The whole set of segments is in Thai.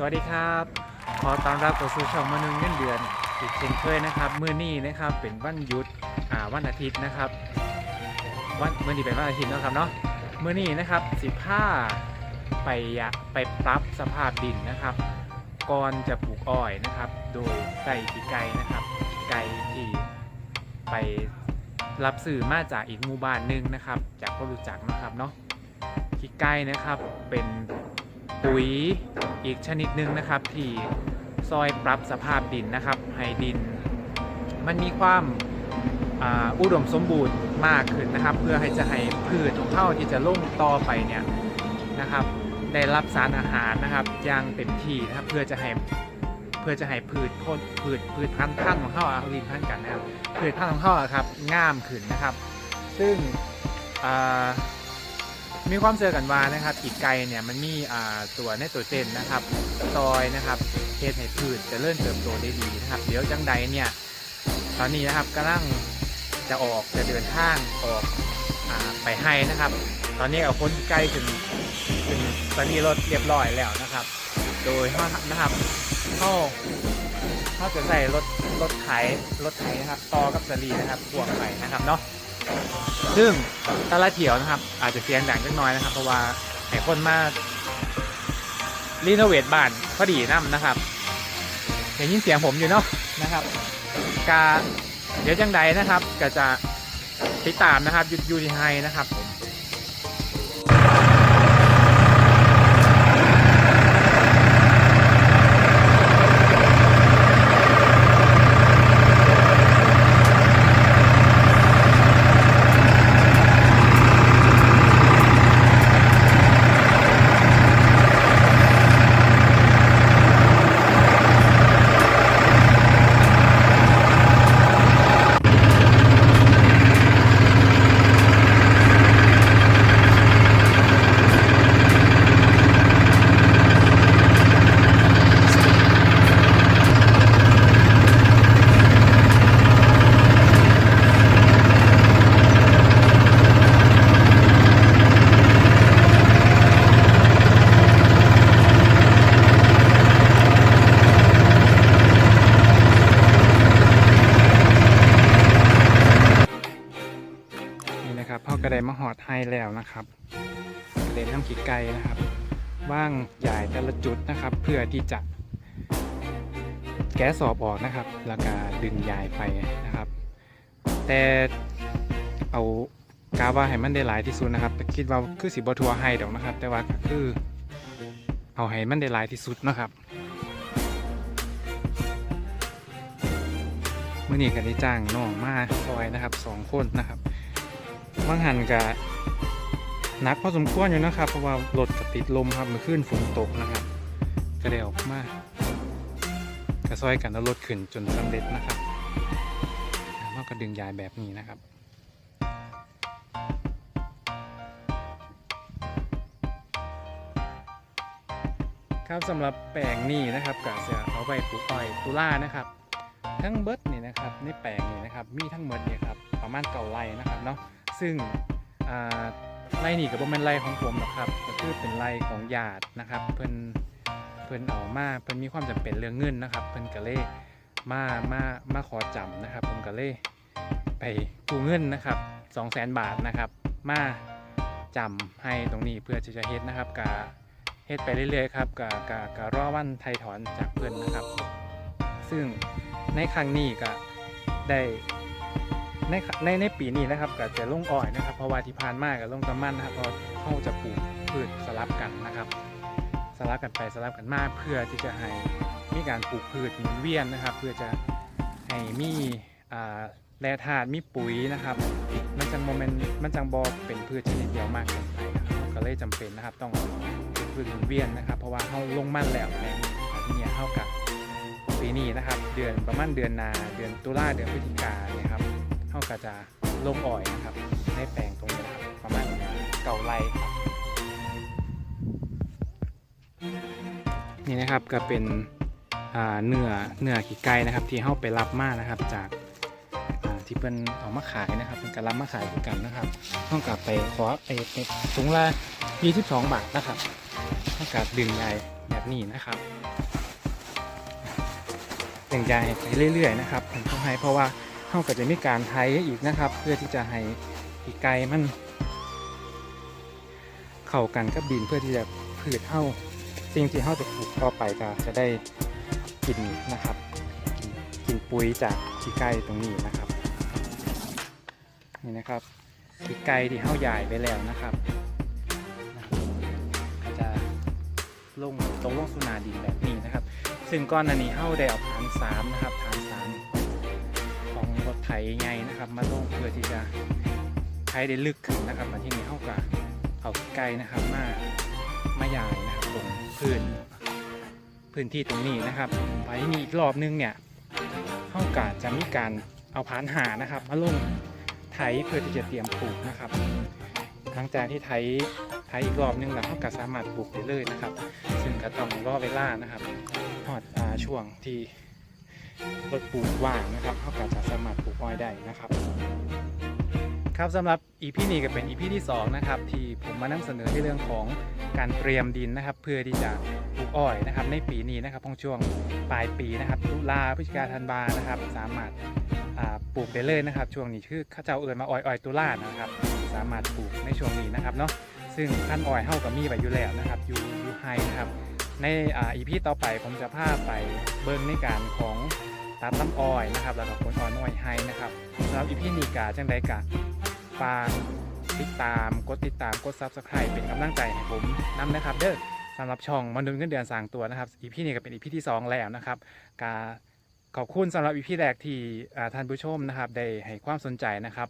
สวัสดีครับ ขอต้อนรับเข้าสู่ช่องมนึงเงินเดือน อีกเช่นเคยนะครับมื้อนี้นะครับเป็นวันหยุดอ่าวันอาทิตย์นะครับ วันมื้อนี้เป็นวันอาทิตย์นะครับเนาะมื้อนี้นะครับ15ไปยะไปปรับสภาพดินนะครับ ก่อนจะปลูกอ้อยนะครับ โดยใส่ขี้ไก่นะครับไก่ที่ไปรับสื่อมาจากอีกหมู่บ้านหนึ่งนะครับ จากคนรู้จักนะครับเนาะขี้ไก่นะครับเป็น ปุ๋ยอีกชนิดหนึ่งนะครับ ที่ซอยปรับสภาพดินนะครับให้ดิน มันมีความอ,าอุดมสมบูรณ์มากขึ้นนะครับ เพื่อให้จะให้พืชของเขาที่จะลงต่อไปเนี่ยนะครับ ได้รับสารอาหารนะครับอย่างเต็มที่นะครับเพื่อจะให้เพื่อจะให้พืชพ่นพืชพืชพันธุ์พันของเขาอะลินพันธุ์กันนะครับพืชพันธุ์ของเขาครับงามขึ้นนะครับ ซึ่งอ่า มีความเชื่อกันว่านะครับอีกไก่เนี่ยมันมีอ่าตัวไนโตรเจนนะครับซอยนะครับเฮ็ดให้พืชจะเริ่มเติบโตได้ดีนะครับ เดี๋ยวจังใดเนี่ยตอนนี้นะครับกำลังจะออกจะเดินทางออกอไปให้นะครับ ตอนนี้เอาคนใกล้ถึงถึงตอนนี้รถเรียบร้อยแล้วนะครับ โดยเขานะครับเขาเขาจะใส่รถรถไถรถไถนะครับต่อกับสลีนะครับพ่วงไปนะครับเนาะ ซึ่งตะละเถียวนะครับ อาจจะเสียงดังเล็กน้อยนะครับ เพราะว่าให้คนมารีโนเวทบ้านพอดีน้ำนะครับเห็นยินเสียงผมอยู่เนาะนะครับกาเดี๋ยวจังใดนะครับก็จะติดตามนะครับยูดีไฮนะครับผม กระไดมาหอดไฮแล้วนะครับกระเด็นน้ำขีดไก่นะครับ ว่างใหญ่แต่ละจุดนะครับ เพื่อที่จะแก๊สสอบออกนะครับ แล้วก็ดึงยายไปนะครับ แต่เอากาว่าให้มันได้หลายที่สุดนะครับ แต่คิดว่าคือสีบทัวให้ดอกนะครับ แต่ว่าก็คือ เอาให้มันได้หลายที่สุดนะครับเมื่อนี้ก็ได้จ้างน้องมาซอยนะครับสองคนนะครับ บางหันกับนักพอสมควรอยู่นะครับ เพราะว่ารถกติดลมครับมื่อคืนฝนตกนะครับ ก็ได้ออกมากระซอยกันแล้วลดขึ้นจนสำเร็จนะครับแล้วก็ดึงยายแบบนี้นะครับครับสำหรับแปลงนี้นะครับก็จะเอาไปปลูกอ้อยตุล่านะครับ ทั้งเบิร์ดนี่นะครับในแปลงนี่นะครับมีทั้งหมดเนี่ยครับประมาณเก่าไร่นะครับเนาะ ซึ่งไร่นี่ก็บ่แม่นไร่ของผมหรอกครับก็คือเป็นไร่ของญาตินะครับ เพิ่นเพิ่นเอามาเพิ่นมีความจำเป็นเรื่องเงินนะครับ เพิ่นก็เลยมามามาขอจำนะครับ ผมก็เลยไปกู้เงินนะครับ200,000บาทนะครับ มาจำให้ตรงนี้เพื่อที่จะเฮ็ดนะครับกะเฮ็ดไปเรื่อยๆครับกะกะกะรอวันไทยถอนจากเพื่อนนะครับ ซึ่งในครั้งนี้ก็ได้ ในในในปีนี้นะครับก็จะลงอ้อยนะครับ เพราะว่าที่ผ่านมากับลงตะมันนะครับเพราะเขาจะปลูกพืชสลับกันนะครับ สลับกันไปสลับกันมาเพื่อที่จะให้มีการปลูกพืชหมุนเวียนนะครับ เพื่อจะให้มีอ่าแร่ธาตุมีปุ๋ยนะครับ มันจังโมเมนต์มันจังบอเป็นพืชชนิดเดียวมากเกินไปนะครับก็เลยจำเป็นนะครับต้องปลูกพืชหมุนเวียนนะครับ เพราะว่าเขาลงมั่นแล้วในที่นี้เท่ากับปีนี้นะครับ เดือนประมาณเดือนนาเดือนตุลาเดือนพฤศจิกาเนี่ยครับาก็จะลงอ่อยนะครับในแปลงตรงนี้นะครับประมาณเก่าไรครับนี่นะครับก็เป็นเนื้อเนื้อขี้ไก่นะครับ ที่เข้าไปรับมานะครับจากที่เป็นเอามาขายนะครับเป็นการรับมาขายด้วยกันนะครับเขากลับไปขอไอ้ถุงละ22 บาทนะครับเขากลับดึงใหญ่แบบนี้นะครับแต่งยายไปเรื่อยๆนะครับผมต้องให้เพราะว่า เขาก็จะมีการไทยอีกนะครับ เพื่อที่จะให้อีกไก่มัน เข้ากันกับดินเพื่อที่จะพืชเฮ้าสิ่งที่เฮ้าจะปลูกต่อไปก็จะได้กินนะครับกินกินปุ๋ยจากขี้ไก่ตรงนี้นะครับนี่นะครับขี้ไก่ที่เฮ้าใหญ่ไปแล้วนะครับจะลงตรงลงสุนาดินแบบนี้นะครับ ซึ่งก้อนอันนี้เฮ้าได้เอาฐานสามนะครับฐานสาม รถไถไงนะครับ มาลงเพื่อที่จะใช้ได้ลึกขึ้นนะครับมาที่นี้เฮ้าก็เอาไก่นะครับมามาย่างนะครับตรงพื้นพื้นที่ตรงนี้นะครับไปนี่อีกรอบนึงเนี่ยเข้ากาจะมีการเอาผานหานะครับ มาลงไถเพื่อที่จะเตรียมปลูกนะครับหลังจากที่ไถไถอีกรอบนึงแล้วเข้าก็สามารถปลูกได้เลยนะครับ ซึ่งก็ต้องรอเวลานะครับหอดช่วงที่ รถปลูกว่างนะครับเขาก็จะสามารถปลูกอ้อยได้นะครับครับสำหรับ EP นี้ก็เป็น EP ที่ 2 นะครับ ที่ผมมานำเสนอในเรื่องของการเตรียมดินนะครับ เพื่อที่จะปลูกอ้อยนะครับ ในปีนี้นะครับช่วงช่วงปลายปีนะครับตุลาพฤศจิกาธันวานะครับ สามารถปลูกได้เลยนะครับ ช่วงนี้คือข้าเจ้าเอิญมาอ้อยอ้อยตุลานะครับ สามารถปลูกในช่วงนี้นะครับเนาะซึ่งขั้นอ้อยเฮากับมีไว้อยู่แล้วนะครับอยู่อยู่ไฮนะครับ ในอ่า EP ต่อไปผมจะพาไปเบิ่งในการของตัดน้ำอ้อยนะครับแล้วก็ผลอ้อยน้อยไฮนะครับสำหรับ EP นี้กาจังใดกะฝากติดตามกดติดตามกด Subscribe เป็นกำลังใจให้ผมนำนะครับ เด้อสำหรับช่องมนุษย์เงินเดือนสางตัวนะครับอีพีนี้ก็เป็นอีพีที่ 2 แล้วนะครับกาขอบคุณสำหรับอีพีแรกที่ท่านผู้ชมนะครับได้ให้ความสนใจนะครับ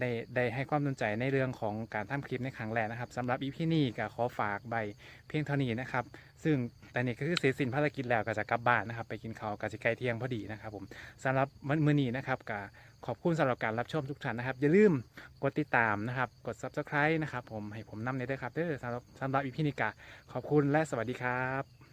ได้ได้ให้ความสนใจในเรื่องของการทำคลิปในครั้งแรกนะครับสำหรับอีพีนี้ก็ขอฝากใบเพียงเท่านี้นะครับ ซึ่งแต่นี่ก็คือเสร็จสิ้นภารกิจแล้วก็จะกลับบ้านนะครับ ไปกินข้าวกับสิใกล้เที่ยงพอดีนะครับผมสำหรับมื้อนี้นะครับก็ขอบคุณสำหรับการรับชมทุกท่านนะครับ อย่าลืมกดติดตามนะครับ กด subscribe นะครับผมให้ผมนำในด้วยครับเด้อสำหรับสำหรับอีพีนิกาขอบคุณและสวัสดีครับ